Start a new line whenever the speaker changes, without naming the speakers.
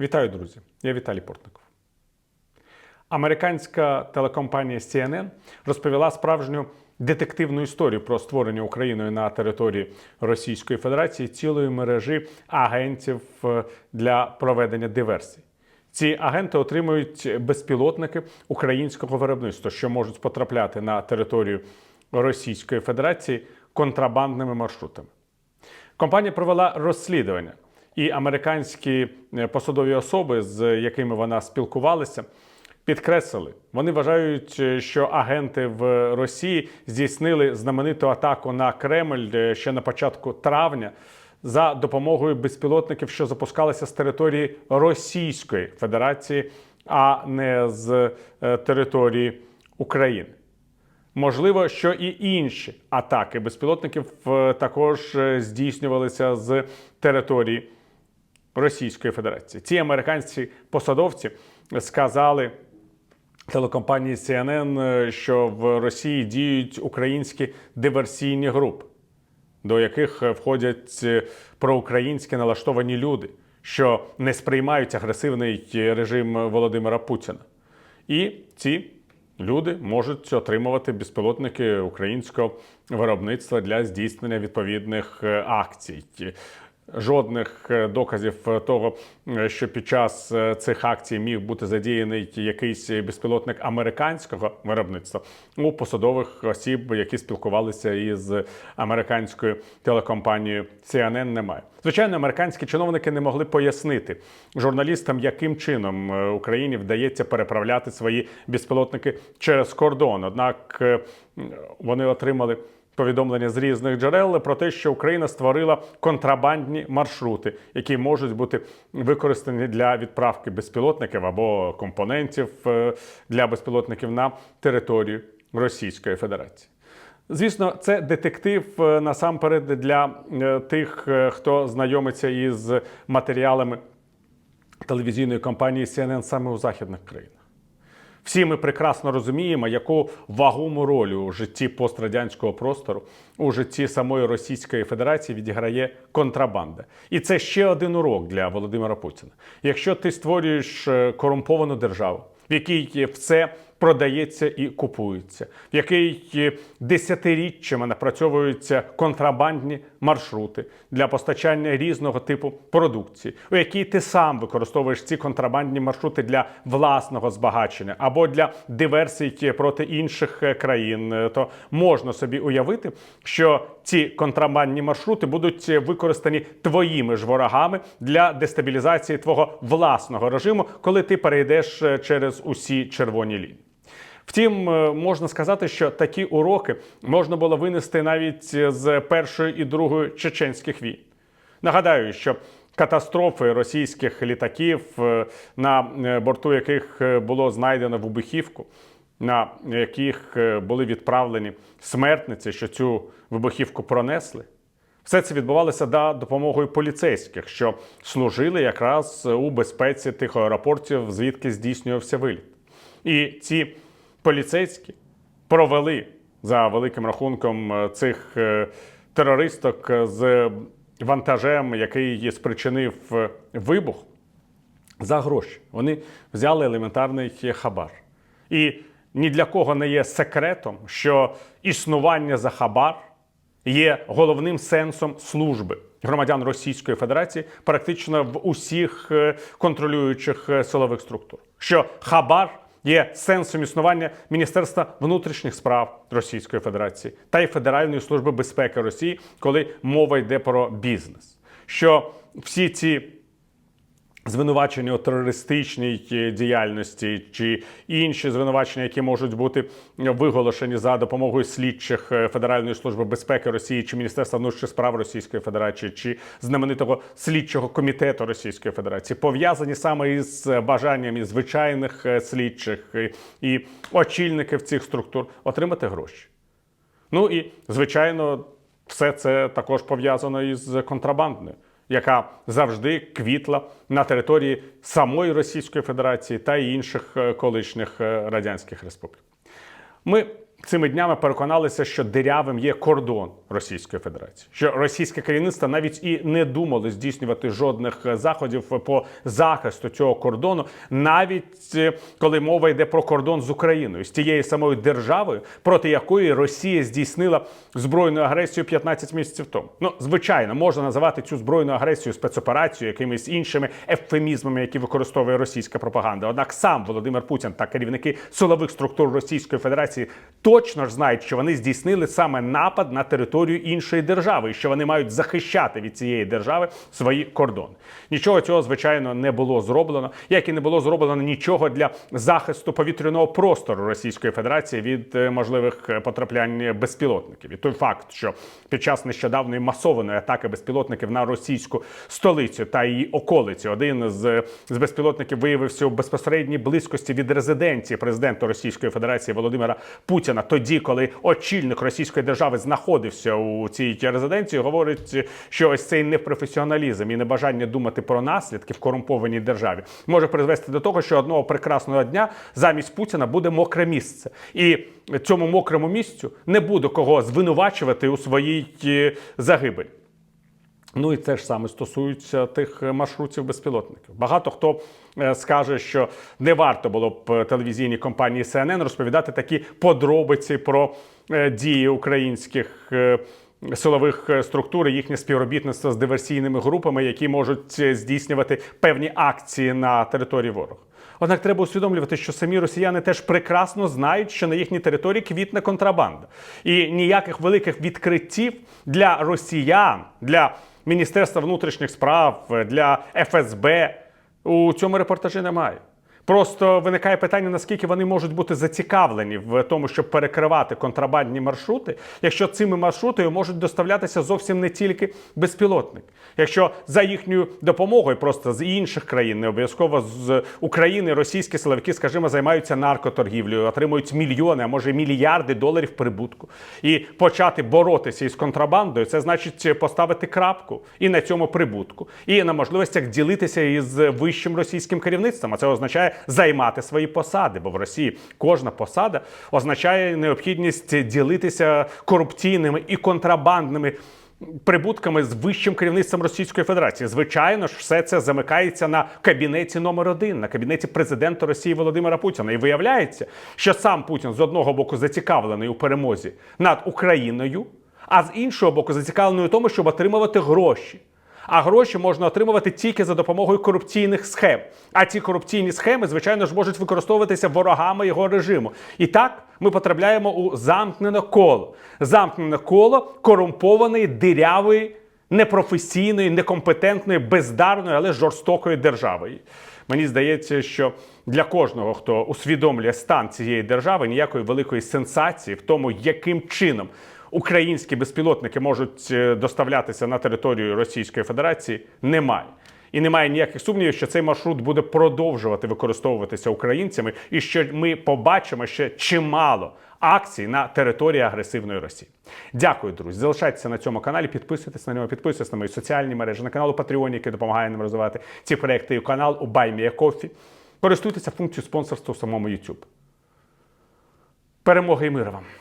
Вітаю, друзі! Я Віталій Портников. Американська телекомпанія CNN розповіла справжню детективну історію про створення Україною на території Російської Федерації цілої мережі агентів е, для проведення диверсій. Ці агенти отримують безпілотники українського виробництва, що можуть потрапляти на територію Російської Федерації контрабандними маршрутами. Компанія провела розслідування, і американські е, посадові особи, з якими вона спілкувалася, підкреслили, вони вважають, е, що агенти в Росії здійснили знамениту атаку на Кремль е, ще на початку травня за допомогою безпілотників, що запускалися з території Російської Федерації, а не з території України. Можливо, що і інші атаки безпілотників також здійснювалися з території Російської Федерації. Ці американські посадовці сказали телекомпанії CNN, е, що в Росії діють українські диверсійні групи, до яких е, входять е, проукраїнські налаштовані люди, що не сприймають агресивний режим Володимира Путіна. І ці люди можуть отримувати безпілотники українського виробництва для здійснення відповідних акцій. Жодних е, доказів того, е, що під час е, цих акцій міг бути задіяний якийсь безпілотник американського виробництва у посадових осіб, які спілкувалися із американською телекомпанією CNN, немає. Звичайно, американські чиновники не могли пояснити журналістам, яким чином е, Україні вдається переправляти свої безпілотники через кордон. Однак е, вони отримали повідомлення з різних джерел про те, що Україна створила контрабандні маршрути, які можуть бути використані для відправки безпілотників або компонентів е, для безпілотників на територію Російської Федерації. Звісно, це детектив е, насамперед для е, тих, хто знайомиться із матеріалами телевізійної компанії CNN саме у західних країнах. Всі ми прекрасно розуміємо, яку вагому роль у житті пострадянського простору, у житті самої Російської Федерації відіграє контрабанда. І це ще один урок для Володимира Путіна. Якщо ти створюєш е, корумповану державу, в якій все продається і купується, в який е, десятиріччями напрацьовуються контрабандні маршрути для постачання різного типу продукції, у якій ти сам використовуєш ці контрабандні маршрути для власного збагачення або для диверсій проти інших е, країн, е, то можна собі уявити, що ці контрабандні маршрути будуть використані твоїми ж ворогами для дестабілізації твого власного режиму, коли ти перейдеш е, через усі червоні лінії. Втім, е, можна сказати, що такі уроки можна було винести навіть з першої і другої чеченських війн. Нагадаю, що катастрофи російських літаків, е, на е, борту яких було знайдено вибухівку, на яких були відправлені смертниці, що цю вибухівку пронесли. Все це відбувалося за допомогою поліцейських, що служили якраз у безпеці тих аеропортів, звідки здійснювався виліт. І ці поліцейські провели за великим рахунком е, цих е, терористок з вантажем, який спричинив е, вибух, за гроші. Вони взяли елементарний хабар. І ні для кого не є секретом, що існування за хабар є головним сенсом служби громадян Російської Федерації практично в усіх е, контролюючих е, силових структур. Що хабар є сенсом існування Міністерства внутрішніх справ Російської Федерації та й Федеральної служби безпеки Росії, коли мова йде про бізнес. Що всі ці звинувачення у терористичній е, діяльності чи інші звинувачення, які можуть бути виголошені за допомогою слідчих е, Федеральної служби безпеки Росії чи Міністерства внутрішніх справ Російської Федерації, чи знаменитого слідчого комітету Російської Федерації, пов'язані саме із бажанням і звичайних е, слідчих е, і очільників цих структур отримати гроші. Ну і звичайно, все це також пов'язано із контрабандою, яка завжди квітла на території самої Російської Федерації та інших е, колишніх е, радянських республік. Ми цими днями переконалися, що дирявим є кордон Російської Федерації, що російське керівництво навіть і не думало здійснювати жодних е, заходів по захисту цього кордону, навіть е, коли мова йде про кордон з Україною, з тією самою державою, проти якої Росія здійснила збройну агресію 15 місяців тому. Ну, звичайно, можна називати цю збройну агресію спецоперацією, якимись іншими ефемізмами, які використовує російська пропаганда. Однак сам Володимир Путін та керівники силових структур Російської Федерації точно ж знають, що вони здійснили саме напад на територію іншої держави, і що вони мають захищати від цієї держави свої кордони. Нічого цього звичайно не було зроблено, як і не було зроблено нічого для захисту повітряного простору Російської Федерації від е, можливих е, потраплянь безпілотників. І той факт, що під час нещодавної масованої атаки безпілотників на російську столицю та її околиці, один з, з безпілотників виявився у безпосередній близькості від резиденції президента Російської Федерації Володимира Путіна, тоді, коли очільник Російської держави знаходився у цій резиденції, говорить, що ось цей непрофесіоналізм і небажання думати про наслідки в корумпованій державі може призвести до того, що одного прекрасного дня замість Путіна буде мокре місце, і цьому мокрому місцю не буде кого звинувачувати у своїй е, загибелі. Ну і це ж саме стосується тих е, маршрутів безпілотників. Багато хто е, скаже, що не варто було б е, телевізійній компанії CNN розповідати такі подробиці про дії українських. Силових структур, їхнє співробітництво з диверсійними групами, які можуть здійснювати певні акції на території ворога. Однак треба усвідомлювати, що самі росіяни теж прекрасно знають, що на їхній території квітне контрабанда, і ніяких великих відкриттів для росіян, для Міністерства внутрішніх справ, для ФСБ у цьому репортажі немає. Просто виникає питання, наскільки вони можуть бути зацікавлені в тому, щоб перекривати контрабандні маршрути, якщо цими маршрутами можуть доставлятися зовсім не тільки безпілотник. Якщо за їхньою допомогою, просто з інших країн, не обов'язково з України, російські силовики, скажімо, займаються наркоторгівлею, отримують мільйони, а може мільярди доларів прибутку. І почати боротися із контрабандою, це значить поставити крапку і на цьому прибутку, і на можливостях ділитися із вищим російським керівництвом. А це означає займати свої посади, бо в Росії кожна посада означає необхідність ділитися корупційними і контрабандними. Прибутками з вищим керівництвом Російської Федерації, звичайно ж, все це замикається на кабінеті номер один, на кабінеті президента Росії Володимира Путіна. І виявляється, що сам Путін з одного боку зацікавлений у перемозі над Україною, а з іншого боку, зацікавлений у тому, щоб отримувати гроші. А гроші можна отримувати тільки за допомогою корупційних схем. А ці корупційні схеми, звичайно ж, можуть використовуватися ворогами його режиму. І так ми потрапляємо у замкнене коло. Замкнене коло корумпованої, дирявої, непрофесійної, некомпетентної, бездарної, але жорстокої держави. Мені здається, що для кожного, хто усвідомлює стан цієї держави, ніякої великої сенсації в тому, яким чином українські безпілотники можуть е, доставлятися на територію Російської Федерації, немає. І немає ніяких сумнівів, що цей маршрут буде продовжувати використовуватися українцями, і що ми побачимо ще чимало акцій на території агресивної Росії. Дякую, друзі. Залишайтеся на цьому каналі, підписуйтесь на нього, підписуйтесь на мої соціальні мережі, на канал у Patreon, який допомагає нам розвивати ці проекти, і канал у BuyMeACoffee. Користуйтеся функцією спонсорства у самому YouTube. Перемоги і миру вам!